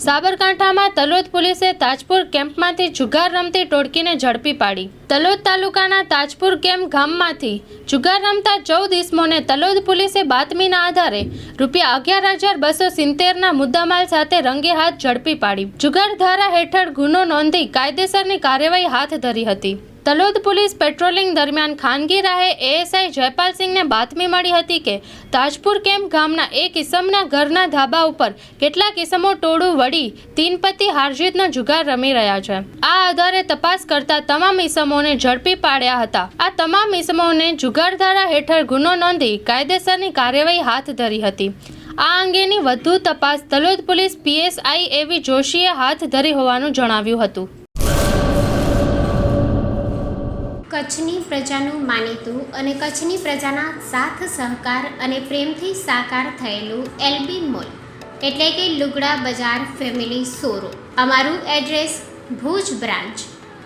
સાબરકાંઠામાં તલોદ પોલીસે તાજપુર કેમ્પમાંથી જુગાર રમતી ટોળકીને ઝડપી પાડી. તલોદ તાલુકાના તાજપુર કેમ્પ ગામમાંથી જુગાર રમતા ચૌદ ઇસમોને તલોદ પોલીસે બાતમીના આધારે રૂપિયા અગિયાર હજાર બસો સિત્તેરના મુદ્દામાલ સાથે રંગે હાથ ઝડપી પાડી. જુગાર ધારા હેઠળ ગુનો નોંધી કાયદેસરની કાર્યવાહી હાથ ધરી હતી. તલોદ પોલીસ પેટ્રોલિંગ દરમિયાન ખાનગી રાહે એએસઆઈ જયપાલસિંહને બાતમી મળી હતી કે તાજપુર કેમ્પ ગામના એક ઇસમના ઘરના ધાબા ઉપર કેટલાક ઇસમો ટોળું વળી તીનપતિ હારજીતનો જુગાર રમી રહ્યા છે. આ આધારે તપાસ કરતા તમામ ઇસમોને ઝડપી પાડ્યા હતા. આ તમામ ઇસમોને જુગારધારા હેઠળ ગુનો નોંધી કાયદેસરની કાર્યવાહી હાથ ધરી હતી. આ અંગેની વધુ તપાસ તલોદ પોલીસ પીએસઆઈ એવી જોશીએ હાથ ધરી હોવાનું જણાવ્યું હતું. કચ્છની પ્રજાનું માનીતું અને કચ્છની પ્રજાના સાથ સહકાર અને પ્રેમથી સાકાર થયેલું એલબી મોલ, એટલે કે લુગડા બજાર ફેમિલી શોરૂમ. અમારું address Bhuj branch